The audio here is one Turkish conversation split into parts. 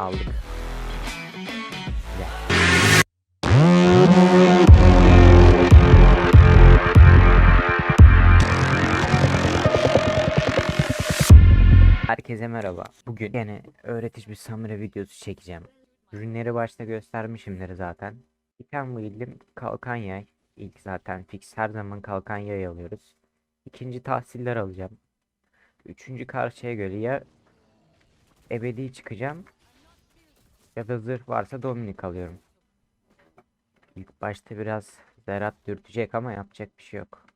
Aldık. Herkese merhaba. Bugün yine öğretici bir Samira videosu çekeceğim. Ürünleri başta göstermişimdir zaten. İtem build'im kalkan yay. İlk zaten fix her zaman kalkan yay alıyoruz. İkinci tahsiller alacağım. Üçüncü karşıya göre ya ebedi çıkacağım ya da zırh varsa Dominik alıyorum. İlk başta biraz Zerat dürtecek ama yapacak bir şey yok.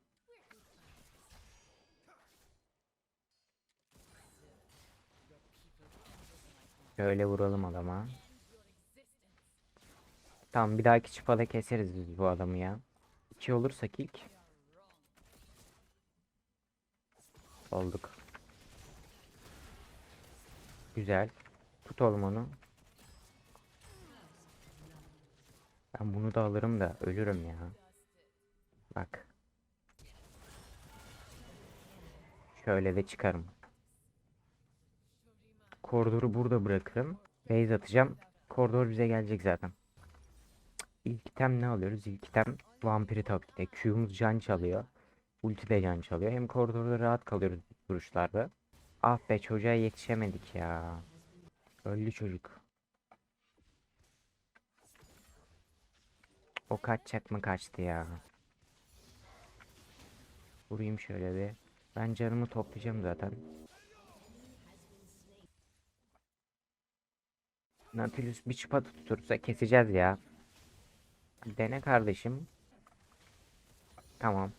Şöyle vuralım adama. Tamam bir dahaki çıpada keseriz biz bu adamı ya. İki olursak ilk. Olduk. Güzel. Tut oğlum onu. Ben bunu da alırım da ölürüm ya. Bak. Şöyle de çıkarım. Koridoru burada bırakırım. Base atacağım. Koridor bize gelecek zaten. İlk item ne alıyoruz? İlk item vampiri tabii ki de. Q'muz can çalıyor. Ulti de can çalıyor. Hem koridorda rahat kalıyoruz vuruşlarda. Ah be çocuğa yetişemedik ya. Öldü çocuk. O kaçacak mı kaçtı ya. Vurayım şöyle bir. Ben canımı toplayacağım zaten. Nautilus bir çıpa tutursa keseceğiz ya. Dene kardeşim. Tamam.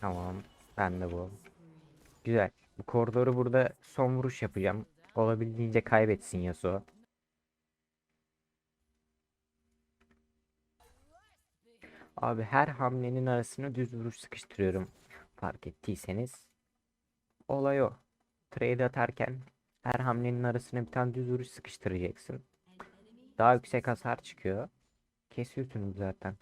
Tamam. Ben de bu. Güzel. Bu koridoru burada son vuruş yapacağım. Olabildiğince kaybetsin Yasuo. Abi her hamlenin arasına düz vuruş sıkıştırıyorum. Fark ettiyseniz. Olay o. Trade atarken her hamlenin arasına bir tane düz vuruş sıkıştıracaksın. Daha yüksek hasar çıkıyor. Kesiyorsunuz zaten.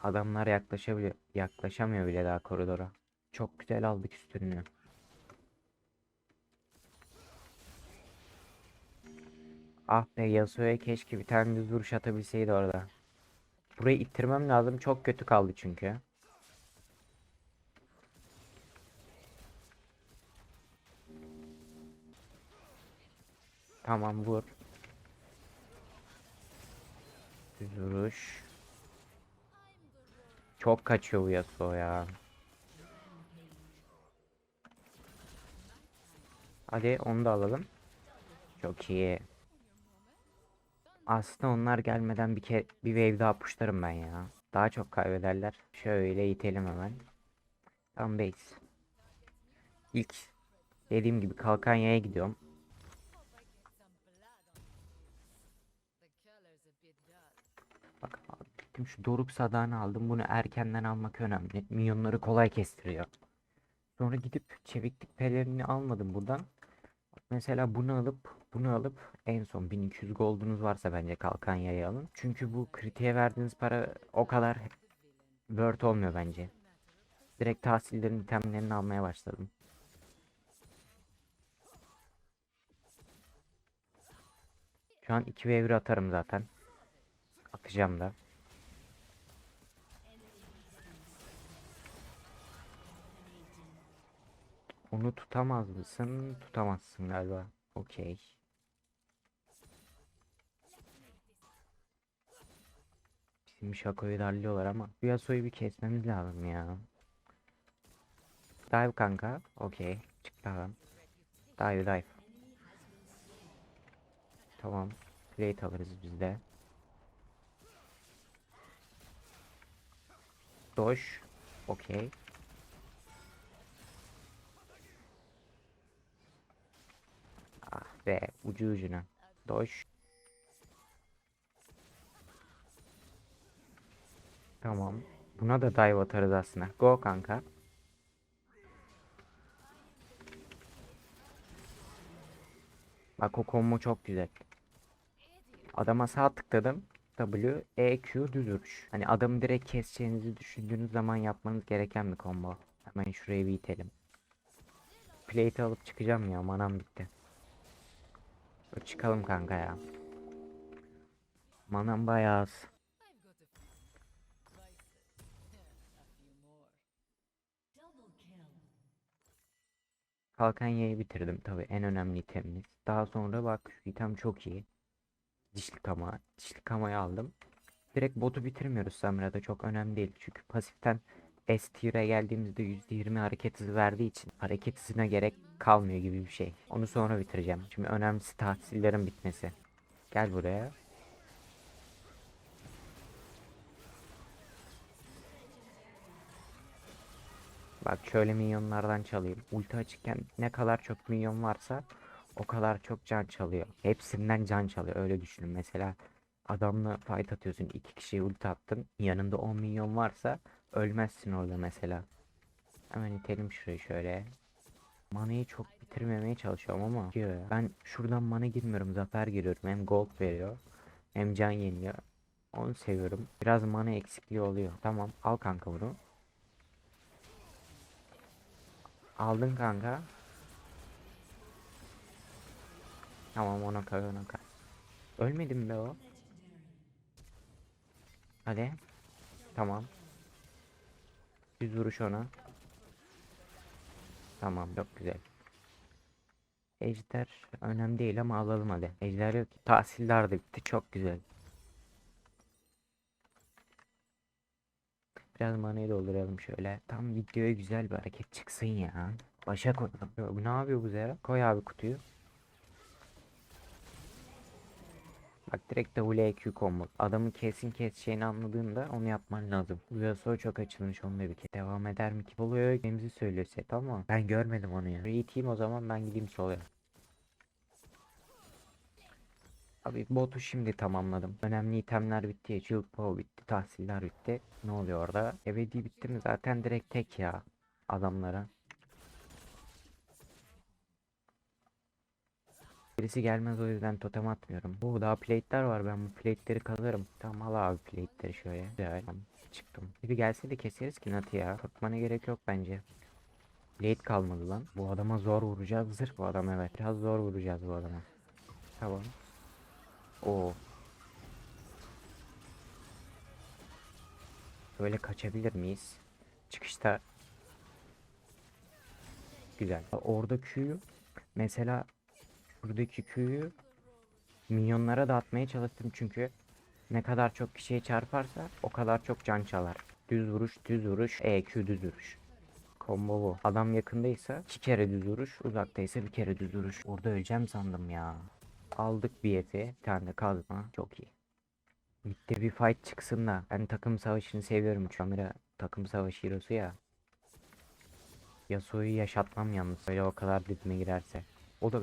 Adamlar yaklaşabiliyor, yaklaşamıyor bile daha koridora. Çok güzel aldık üstünü. Ah be Yasuo'ya keşke bir tane düz vuruş atabilseydi orada. Burayı ittirmem lazım. Çok kötü kaldı çünkü. Tamam vur. Düz vuruş. Çok kaçıyor bu Yasuo ya. Hadi onu da alalım. Çok iyi. Aslında onlar gelmeden bir ke bir wave daha pushlarım ben ya. Daha çok kaybederler. Şöyle itelim hemen. Tam base. İlk dediğim gibi kalkan yaya gidiyorum. Bak gittim şu doruk sadağını aldım. Bunu erkenden almak önemli. Minyonları kolay kestiriyor. Sonra gidip çeviklik pelerini almadım buradan. Mesela bunu alıp bunu alıp en son 1200 gold'unuz varsa bence kalkan yayı alın. Çünkü bu kritiğe verdiğiniz para o kadar worth olmuyor bence. Direkt tahsillerin itemlerini almaya başladım. Şu an 2 ve 1 atarım zaten. Atacağım da. Onu tutamaz mısın? Tutamazsın galiba. Okey. Bizim Şako'yu darlıyorlar ama Yasuo'yu bir kesmemiz lazım ya. Dive kanka. Okey. Çıktı adam. Dive dive. Tamam. Plate alırız biz de. Doş. Okey. Ah be ucu ucuna. Doş. Tamam. Buna da dive atarız aslında. Go kanka. Bak o combo çok güzel. Adama sağ tıkladım. W, E, Q düz vuruş. Hani adamı direkt keseceğinizi düşündüğünüz zaman yapmanız gereken bir combo. Hemen şurayı bir itelim. plate alıp çıkacağım ya. Manam bitti. Çıkalım kanka ya. Manam bayağı az. Kalkan yayı bitirdim tabi en önemli itemimiz. Daha sonra bak şu item çok iyi. Dişli kama. Dişli kamayı aldım. Direkt botu bitirmiyoruz Samira'da çok önemli değil. Çünkü pasiften S tier'e geldiğimizde %20 hareket hızı verdiği için hareket hızına gerek kalmıyor gibi bir şey. Onu sonra bitireceğim. Şimdi önemlisi tahsillerin bitmesi. Gel buraya. Bak şöyle minyonlardan çalayım. Ulti açıkken ne kadar çok minyon varsa o kadar çok can çalıyor. Hepsinden can çalıyor öyle düşünün. Mesela adamla fight atıyorsun iki kişiye ulti attın. Yanında 10 milyon varsa ölmezsin orada mesela. Hemen itelim şurayı şöyle. Manayı çok bitirmemeye çalışıyorum ama diyor. Ben şuradan mana girmiyorum zafer giriyorum. Hem gold veriyor hem can yeniliyor. Onu seviyorum. Biraz mana eksikliği oluyor. Tamam al kanka bunu. Aldın kanka. Tamam ona koy ona koy. Ölmedi mi be o? Hadi. Tamam. Düz vuruş ona. Tamam çok güzel. Ejder önemli değil ama alalım hadi. Ejder yok. ki. Tahsiller de bitti çok güzel. Biraz manayı dolduralım şöyle. Tam videoya güzel bir hareket çıksın ya. Başa koy. Bu ne yapıyor bu Zera? Koy abi kutuyu. Bak direkt WQ combo. Adamı kesin keseceğini anladığında onu yapman lazım. Yasuo çok açılmış onu da bir kez. Devam eder mi ki? Solo'ya gitmemizi söylüyor set ama ben görmedim onu ya. Reteyim o zaman ben gideyim Solo'ya. Abi botu şimdi tamamladım. Önemli itemler bitti. Shield Power bitti. Tahsiller bitti. Ne oluyor orada? Ebedi bitti mi zaten direkt tek ya adamlara. Birisi gelmez o yüzden totem atmıyorum. Oo daha plate'ler var ben bu plate'leri kazarım. Tamam al abi plate'leri şöyle. Güzel. Tamam, çıktım. Biri gelse de keseriz ki Natı ya. Korkmana gerek yok bence. Plate kalmadı lan. Bu adama zor vuracağız. Zırh bu adam evet. Biraz zor vuracağız bu adama. Tamam. Oo. Böyle kaçabilir miyiz? Çıkışta güzel. Orada Q'yu mesela buradaki Q'yu minyonlara da atmaya çalıştım çünkü ne kadar çok kişiye çarparsa o kadar çok can çalar. Düz vuruş, düz vuruş, EQ düz vuruş. Combo bu. Adam yakındaysa iki kere düz vuruş, uzaktaysa bir kere düz vuruş. Orada öleceğim sandım ya. Aldık bir eti, bir tane de kazma. Çok iyi. Mid'de bir fight çıksın da. Ben takım savaşını seviyorum. Kamera takım savaşı hero'su ya. Yasuo'yu yaşatmam yalnız. Öyle o kadar dibime girerse. O da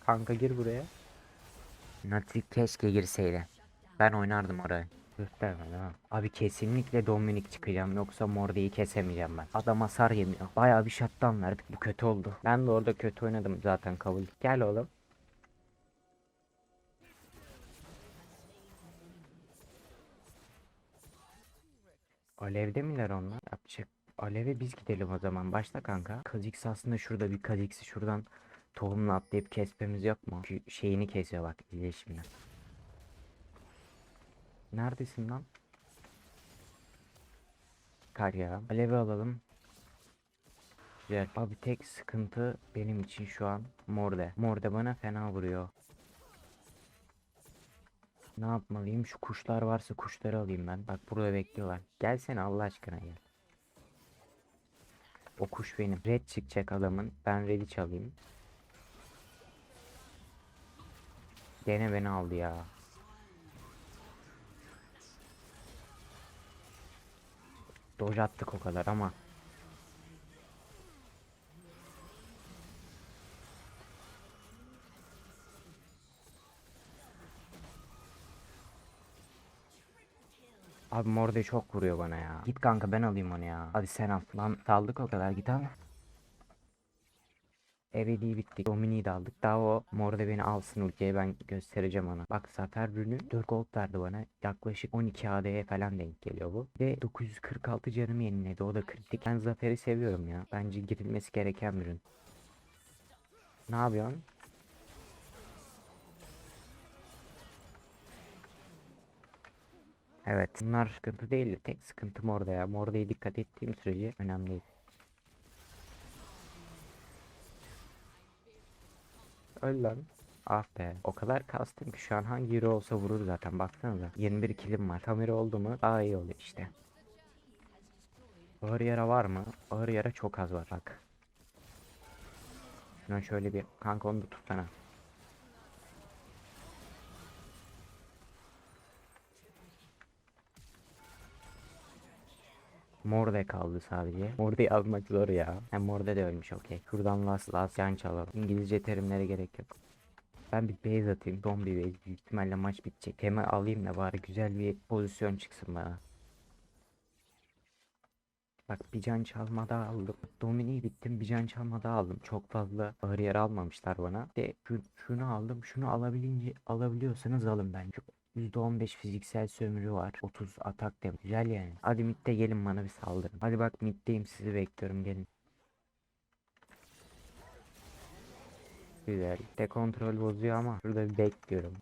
kanka gir buraya. Nati keşke girseydi. Ben oynardım orayı. Göstermedi ha. Abi kesinlikle Dominik çıkacağım yoksa Morde'yi kesemeyeceğim ben. Adam hasar yemiyor. Bayağı bir shutdown verdik bu kötü oldu. Ben de orada kötü oynadım zaten kabul. Gel oğlum. Alevde miler onlar? Yapacak. Aleve biz gidelim o zaman. Başla kanka. Kha'Zix aslında şurada bir Kha'Zix'i şuradan tohumla atlayıp kesmemiz yok mu? Şu şeyini kesiyor bak. İzle şimdi. Neredesin lan? Kar ya. Alevi alalım. Güzel. Abi tek sıkıntı benim için şu an Morde. Morde bana fena vuruyor. Ne yapmalıyım? Şu kuşlar varsa kuşları alayım ben. Bak burada bekliyorlar. Gelsene Allah aşkına gel. O kuş benim. Red çıkacak adamın. Ben red'i çalayım. Gene beni aldı ya. Doj attık o kadar ama. Abi Morde çok vuruyor bana ya. Git kanka ben alayım onu ya. Hadi sen al. Lan saldık o kadar git al. Ebedi bittik. Domini'yi de aldık. Daha o Morde beni alsın ultiye ben göstereceğim ona. Bak Zafer Rünü 4 gold verdi bana. Yaklaşık 12 AD'ye falan denk geliyor bu. Ve 946 canımı yeniledi. O da kritik. Ben Zafer'i seviyorum ya. Bence girilmesi gereken bir ürün. Ne yapıyorsun? Evet bunlar sıkıntı değil de tek sıkıntım orada ya. Morda'ya dikkat ettiğim sürece önemli değil. Öl lan. Ah be. O kadar kastım ki şu an hangi hero olsa vurur zaten baksanıza. 21 kilim var. Kamera oldu mu daha iyi oluyor işte. Ağır yara var mı? Ağır yara çok az var bak. Şuna şöyle bir kanka onu da tutsana. Morde kaldı sadece. Morde'yi almak zor ya. Hem Morde de ölmüş okey. Şuradan last last can çalalım. İngilizce terimlere gerek yok. Ben bir base atayım. Zombi base. Büyük ihtimalle maç bitecek. Tema alayım da bari güzel bir pozisyon çıksın bana. Bak bir can çalma daha aldım. Domine'yi bittim bir can çalma daha aldım. Çok fazla ağır yer almamışlar bana. De şu- şunu aldım. Şunu alabilince alabiliyorsanız alın bence. %15 fiziksel sömürü var. 30 atak dem. Güzel yani. Hadi midde gelin bana bir saldırın. Hadi bak middeyim sizi bekliyorum gelin. Güzel. Kitle kontrol bozuyor ama şurada bir bekliyorum.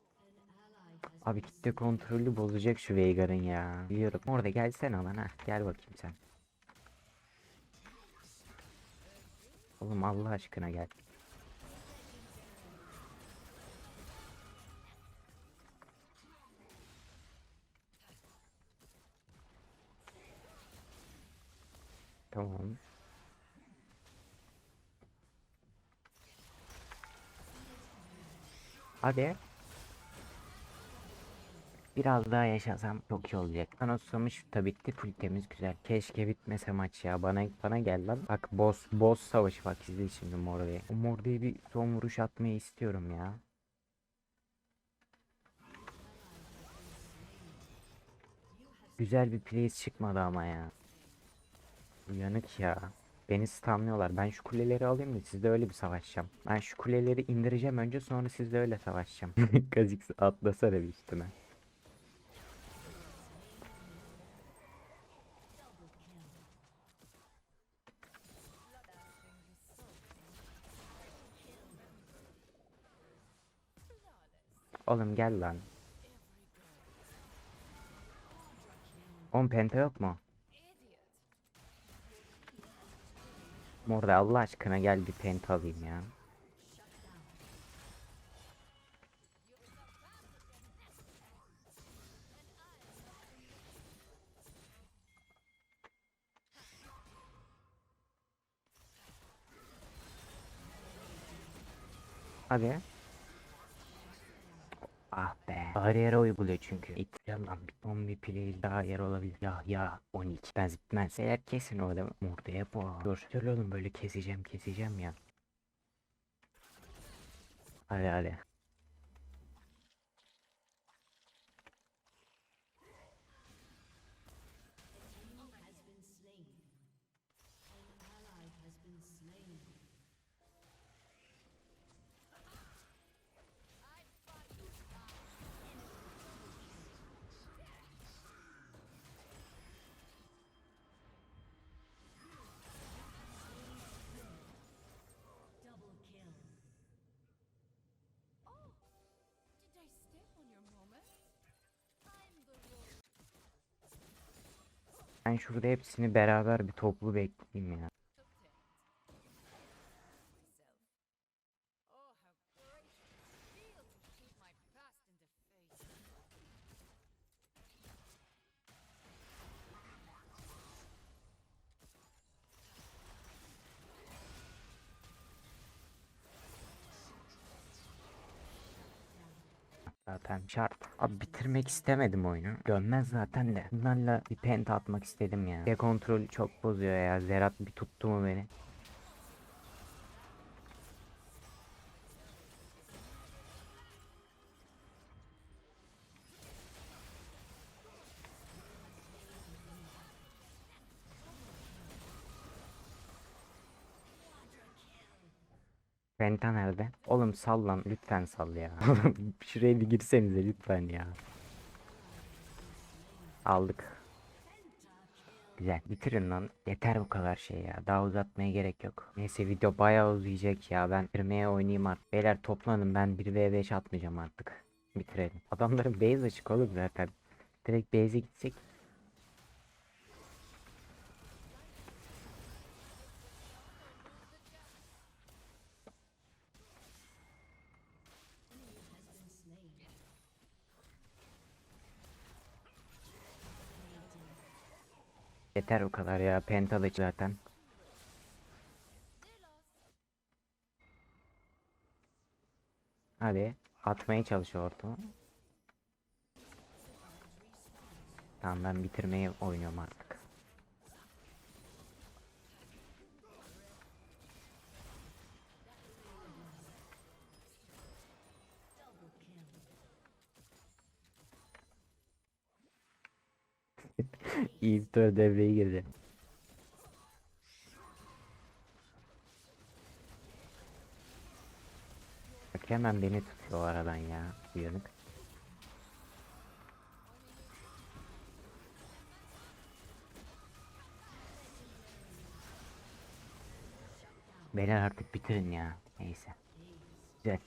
Abi kitle kontrolü bozacak şu Veigar'ın ya. Biliyorum. Orada gelsene lan ha. Gel bakayım sen. Oğlum Allah aşkına gel. Tamam. Hadi. Biraz daha yaşasam çok iyi olacak. Anoslamış da bitti full temiz güzel. Keşke bitmese maç ya. Bana bana gel lan. Bak boss boss savaşı bak izle şimdi Morde'yi. O Morde'ye bir son vuruş atmayı istiyorum ya. Güzel bir place çıkmadı ama ya. Uyanık ya. Beni stunlıyorlar. Ben şu kuleleri alayım da sizde öyle bir savaşacağım. Ben şu kuleleri indireceğim önce sonra sizde öyle savaşacağım. Kazix atlasana bir üstüne. Oğlum gel lan. 10 penta yok mu? Orada Allah aşkına gel bir penta alayım ya. Hadi. Ah be. Ağır yere uyguluyor çünkü. İttireceğim lan. Bir son bir play daha yer olabilir. Ya ya 12. Ben zıpmaz. Eğer kesin orada ortaya bu. Dur. Şöyle oğlum böyle keseceğim keseceğim ya. Hadi hadi. Ben şurada hepsini beraber bir toplu bekleyeyim ya. Zaten şart. Abi bitirmek istemedim oyunu. Dönmez zaten de. Bunlarla bir penta atmak istedim ya. De kontrolü çok bozuyor ya. Zerat bir tuttu mu beni. Penta nerede? Oğlum sal lan lütfen sal ya. Şuraya bir girsenize lütfen ya. Aldık. Güzel. Bitirin lan. Yeter bu kadar şey ya. Daha uzatmaya gerek yok. Neyse video bayağı uzayacak ya. Ben bitirmeye oynayayım artık. Beyler toplanın ben 1v5 atmayacağım artık. Bitirelim. Adamların base açık oğlum zaten. Direkt base'e gitsek. Yeter o kadar ya. Pentalı zaten. Hadi. Atmaya çalış ortamı. Tamam ben bitirmeyi oynuyorum artık. Bir devreye girdi. Bak hemen beni tutuyor aradan ya. Uyanık. Beyler artık bitirin ya. Neyse. Güzel.